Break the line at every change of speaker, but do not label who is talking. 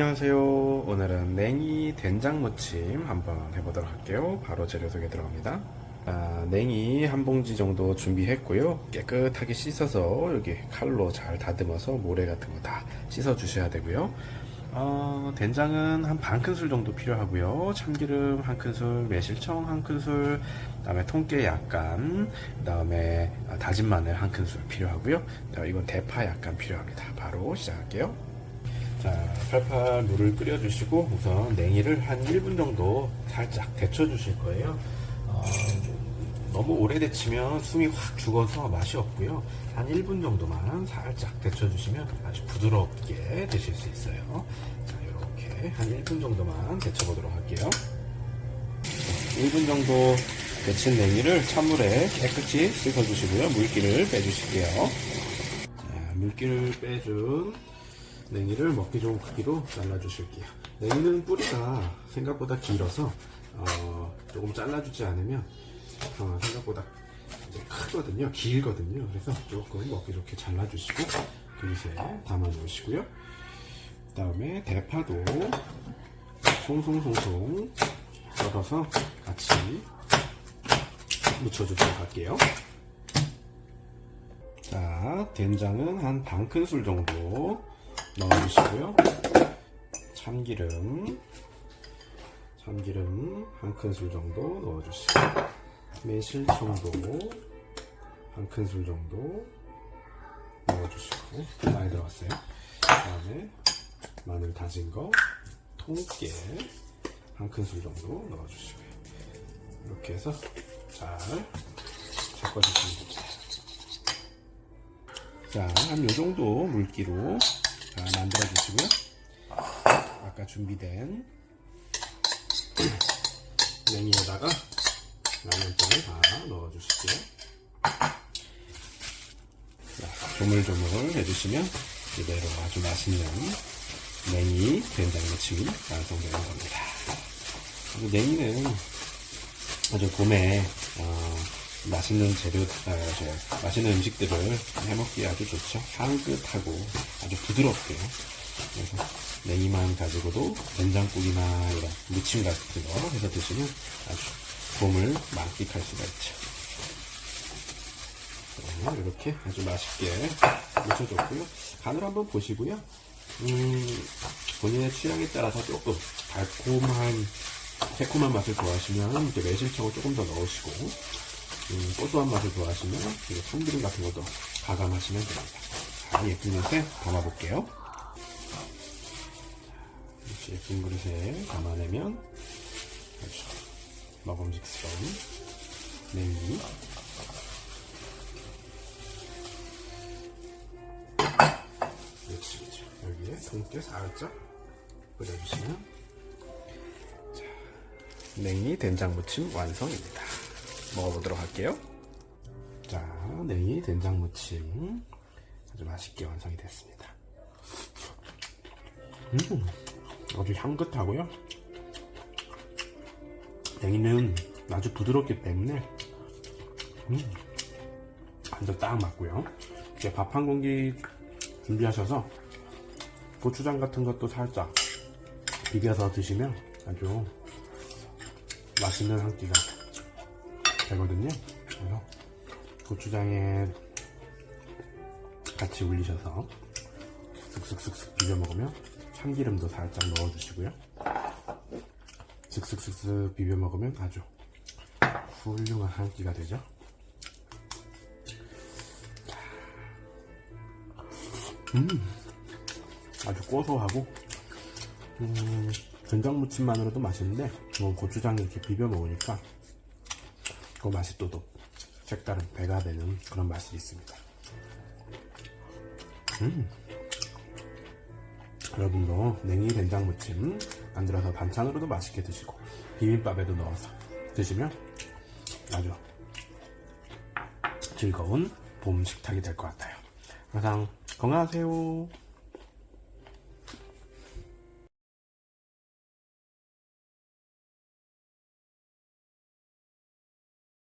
안녕하세요. 오늘은 냉이 된장 무침 한번 해보도록 할게요. 바로 재료 소개 들어갑니다. 아, 냉이 한 봉지 정도 준비했고요. 깨끗하게 씻어서 여기 칼로 잘 다듬어서 모래 같은 거 다 씻어 주셔야 되고요. 어, 된장은 한 반 큰술 정도 필요하고요. 참기름 한 큰술, 매실청 한 큰술, 그 다음에 통깨 약간, 그 다음에 아, 다진 마늘 한 큰술 필요하고요. 자, 이건 대파 약간 필요합니다. 바로 시작할게요. 자, 팔팔 물을 끓여주시고 우선 냉이를 한 1분 정도 살짝 데쳐주실 거예요. 어, 너무 오래 데치면 숨이 확 죽어서 맛이 없고요. 한 1분 정도만 살짝 데쳐주시면 아주 부드럽게 드실 수 있어요. 자, 이렇게 한 1분 정도만 데쳐보도록 할게요. 1분 정도 데친 냉이를 찬물에 깨끗이 씻어주시고요. 물기를 빼주실게요. 자, 물기를 빼준 냉이를 먹기 좋은 크기로 잘라주실게요. 냉이는 뿌리가 생각보다 길어서 어, 조금 잘라주지 않으면 어, 생각보다 크거든요. 길거든요. 그래서 조금 먹기 좋게 잘라주시고 그릇에 담아 놓으시고요. 그 다음에 대파도 송송송송 썰어서 같이 묻혀주도록 할게요. 자, 된장은 한 반 큰술 정도 넣어주시고요. 참기름, 참기름 한 큰술 정도 넣어주시고, 매실청도 한 큰술 정도 넣어주시고, 좀 많이 들어갔어요. 그 다음에 마늘 다진 거, 통깨 한 큰술 정도 넣어주시고요. 이렇게 해서 잘 섞어주시면 됩니다. 자, 한 요 정도 물기로 자, 만들어 주시고요. 아까 준비된 냉이에다가 라면장을 다 넣어 주실게요. 자, 조물조물 해주시면 이대로 아주 맛있는 냉이 된장무침이 완성되는 겁니다. 냉이는 아주 봄에 어, 맛있는 재료, 아, 저, 맛있는 음식들을 해먹기에 아주 좋죠. 향긋하고 아주 부드럽고요. 그래서 냉이만 가지고도 된장국이나 이런 무침 같은 거 해서 드시면 아주 봄을 만끽할 수가 있죠. 자, 이렇게 아주 맛있게 묻혀줬고요. 간을 한번 보시고요. 음, 본인의 취향에 따라서 조금 달콤한 새콤한 맛을 좋아하시면 매실청을 조금 더 넣으시고 음, 고소한 맛을 좋아하시면 이거 참기름 같은 것도 가감하시면 됩니다. 자, 예쁜 그릇에 담아볼게요. 이렇게 예쁜 그릇에 담아내면 아주 먹음직스러운 냉이 여기에 통깨 살짝 뿌려주시면 자, 냉이 된장무침 완성입니다. 먹어보도록 할게요. 자, 냉이 된장무침 아주 맛있게 완성이 됐습니다. 음, 아주 향긋하고요. 냉이는 아주 부드럽기 때문에 음, 완전 딱 맞고요. 이제 밥 한 공기 준비하셔서 고추장 같은 것도 살짝 비벼서 드시면 아주 맛있는 한 끼가 되거든요. 그래서 고추장에 같이 올리셔서 슥슥슥슥 비벼 먹으면 참기름도 살짝 넣어주시고요. 슥슥슥슥 비벼 먹으면 아주 훌륭한 한 끼가 되죠. 음, 아주 고소하고 음, 된장무침만으로도 맛있는데 뭐 고추장 이렇게 비벼 먹으니까 그 맛이 또, 또 색다른 배가 되는 그런 맛이 있습니다. 음. 여러분도 냉이 된장무침 만들어서 반찬으로도 맛있게 드시고 비빔밥에도 넣어서 드시면 아주 즐거운 봄 식탁이 될 것 같아요. 항상 건강하세요.